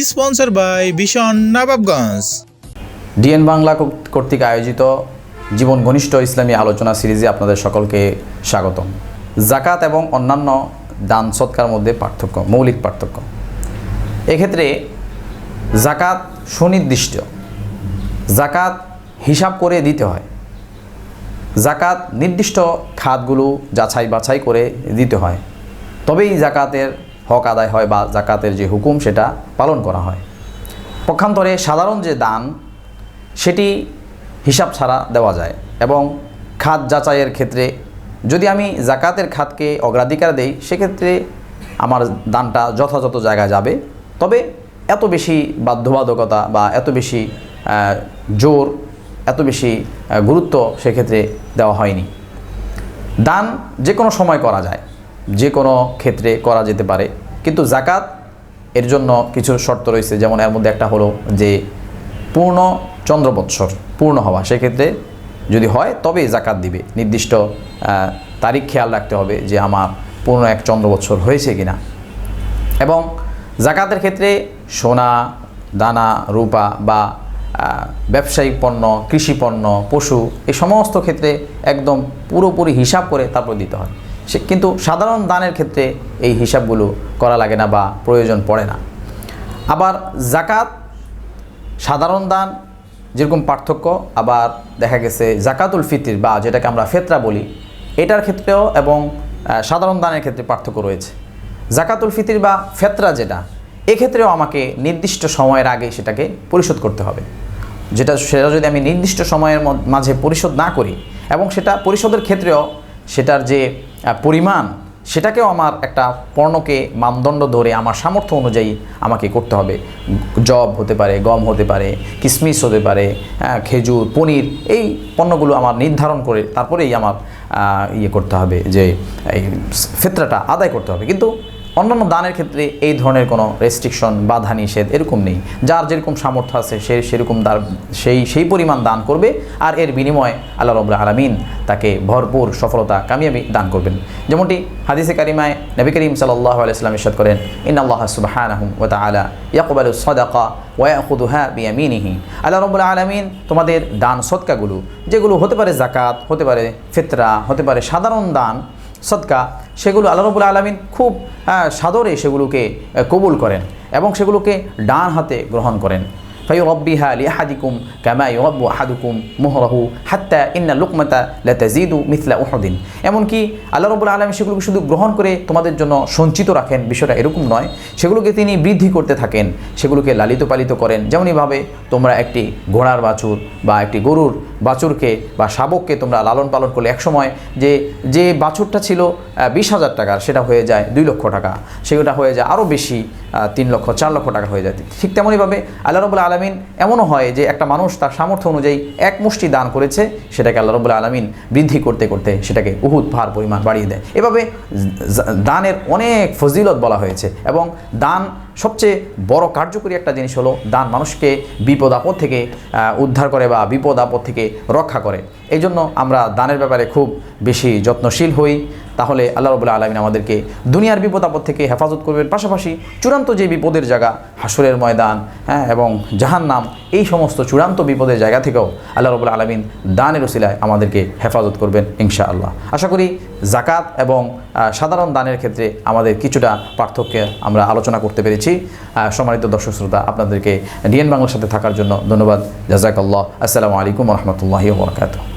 Sponsor by ভীষণ Nawabganj. DNA Bangla কর্তৃক আয়োজিত জীবন ঘনিষ্ঠ ইসলামী আলোচনা সিরিজে আপনাদের সকলকে স্বাগতম। জাকাত এবং অন্যান্য দান সৎকার মধ্যে পার্থক্য, মৌলিক পার্থক্য। এক্ষেত্রে জাকাত সুনির্দিষ্ট। জাকাত হিসাব করে দিতে হয়। জাকাত নির্দিষ্ট খাতগুলো যাচাই বাছাই করে দিতে হয়। তবেই জাকাতের হক আদায় হয় বা জাকাতের যে হুকুম সেটা পালন করা হয়। পক্ষান্তরে সাধারণ যে দান, সেটি হিসাব ছাড়া দেওয়া যায় এবং খাত যাচাইয়ের ক্ষেত্রে যদি আমি জাকাতের খাতকে অগ্রাধিকার দেই, সেক্ষেত্রে আমার দানটা যথাযথ জায়গায় যাবে। তবে এত বেশি বাধ্যবাধকতা বা এত বেশি জোর, এত বেশি গুরুত্ব সেক্ষেত্রে দেওয়া হয়নি। দান যে কোনো সময় করা যায়। যে কোনো ক্ষেত্রে করা যেতে পারে। কিন্তু জাকাত এর জন্য কিছু শর্ত রয়েছে। যেমন এর মধ্যে একটা হলো যে পূর্ণ চন্দ্র বৎসর পূর্ণ হওয়া। সেক্ষেত্রে যদি হয় তবে জাকাত দিবে। নির্দিষ্ট তারিখ খেয়াল রাখতে হবে যে আমার পূর্ণ এক চন্দ্র বৎসর হয়েছে কিনা। এবং জাকাতের ক্ষেত্রে সোনা, দানা, রূপা বা ব্যবসায়িক পণ্য, কৃষি পণ্য, পশু, এই সমস্ত ক্ষেত্রে একদম পুরোপুরি হিসাব করে তারপর দিতে হয়। সে কিন্তু সাধারণ দানের ক্ষেত্রে এই হিসাবগুলো করা লাগে না বা প্রয়োজন পড়ে না। আবার জাকাত সাধারণ দান, যেরকম পার্থক্য, আবার দেখা গেছে জাকাতুল ফিতির বা যেটাকে আমরা ফেতরা বলি, এটার ক্ষেত্রেও এবং সাধারণ দানের ক্ষেত্রে পার্থক্য রয়েছে। জাকাতুল ফিতির বা ফেতরা যেটা, এক্ষেত্রেও আমাকে নির্দিষ্ট সময়ের আগে সেটাকে পরিশোধ করতে হবে। যেটা, সেটা যদি আমি নির্দিষ্ট সময়ের মাঝে পরিশোধ না করি এবং সেটা পরিশোধের ক্ষেত্রেও সেটার যে পরিমাণ, সেটাকেও আমার একটা পণ্যকে মানদণ্ড ধরে আমার সামর্থ্য অনুযায়ী আমাকে করতে হবে। জব হতে পারে, গম হতে পারে, কিসমিস হতে পারে খেজুর, পনির, এই পণ্যগুলো আমার নির্ধারণ করে তারপরেই আমার ইয়ে করতে হবে যে এই ফেতরাটা আদায় করতে হবে। কিন্তু অন্যান্য দানের ক্ষেত্রে এই ধরনের কোনো রেস্ট্রিকশন বাধা নিষেধ এরকম নেই। যার যেরকম সামর্থ্য আছে, সে সেরকম দার সেই সেই পরিমাণ দান করবে আর এর বিনিময়ে আল্লাহ রবুল্লা আলমিন তাকে ভরপুর সফলতা, কামিয়াবি দান করবেন। যেমনটি হাদিসে কারিমায় নবী করিম সাল্লাহ আলাইসলাম ইরশাদ করেন ইন আল্লাহ সুবাহানাহুম ওয়া তাআলা ইয়াকবালু সাদাকা ওয়া ইয়াখুদুহা বিয়ামিনিহি। আল্লাহ রবুল্লা আলমিন তোমাদের দান সদকাগুলো, যেগুলো হতে পারে জাকাত হতে পারে ফিতরা, হতে পারে সাধারণ দান সদকা, সেগুলো আল্লাহ রবুল আলমিন খুব সাদরে সেগুলোকে কবুল করেন এবং সেগুলোকে ডান হাতে গ্রহণ করেন। ফাইরব্বিহা লিআহাদিকুম কামা ইউরাব্বু আহাদুকুম মুহরাহু হাত্তা ইন্না লুকমাতা লাতাজিদু মিথলা উহুদিন এমনকি আল্লাহ রবুল আলমী সেগুলোকে শুধু গ্রহণ করে তোমাদের জন্য সঞ্চিত রাখেন, বিষয়টা এরকম নয়। সেগুলোকে তিনি বৃদ্ধি করতে থাকেন, সেগুলোকে লালিত পালিত করেন। যেমনইভাবে তোমরা একটি ঘোড়ার বাছুর বা একটি গরুর বাছুরকে বা শাবককে তোমরা লালন পালন করলে একসময় যে যে বাছুরটা ছিল বিশ হাজার টাকার, সেটা হয়ে যায় দুই লক্ষ টাকা। সেটা হয়ে যায় আরও বেশি তিন লক্ষ, চার লক্ষ টাকা হয়ে যায়। ঠিক তেমনইভাবে আল্লাহ রবুল্লা আলমিন, এমনও হয় যে একটা মানুষ তার সামর্থ্য অনুযায়ী এক মুষ্টি দান করেছে, সেটাকে আল্লাহ রবুল্লা আলমিন বৃদ্ধি করতে করতে সেটাকে উহুদ ভার পরিমাণ বাড়িয়ে দেয়। এভাবে দানের অনেক ফজিলত বলা হয়েছে এবং দান সবচেয়ে বড় কার্যকরী একটা জিনিস হলো দান মানুষকে বিপদ আপদ থেকে উদ্ধার করে বা বিপদ আপদ থেকে রক্ষা করে। এই জন্য আমরা দানের ব্যাপারে খুব বেশি যত্নশীল হই তাহলে আল্লাহ রবুল্লা আলমিন আমাদেরকে দুনিয়ার বিপদ আপদ থেকে হেফাজত করবেন। পাশাপাশি চূড়ান্ত যে বিপদের জায়গা, হাসুরের ময়দান হ্যাঁ এবং জাহান্নাম, এই সমস্ত চূড়ান্ত বিপদের জায়গা থেকেও আল্লাহ রবুল্লা আলমিন দানের ওসিলায় আমাদেরকে হেফাজত করবেন ইনশা আল্লাহ আশা করি জাকাত এবং সাধারণ দানের ক্ষেত্রে আমাদের কিছুটা পার্থক্য আমরা আলোচনা করতে পেরেছি। সম্মানিত দর্শক শ্রোতা, আপনাদেরকে ডিএন বাংলার সাথে থাকার জন্য ধন্যবাদ। জাজাকাল্লাহ আসসালামু আলাইকুম রহমতুল্লাহি বরকাত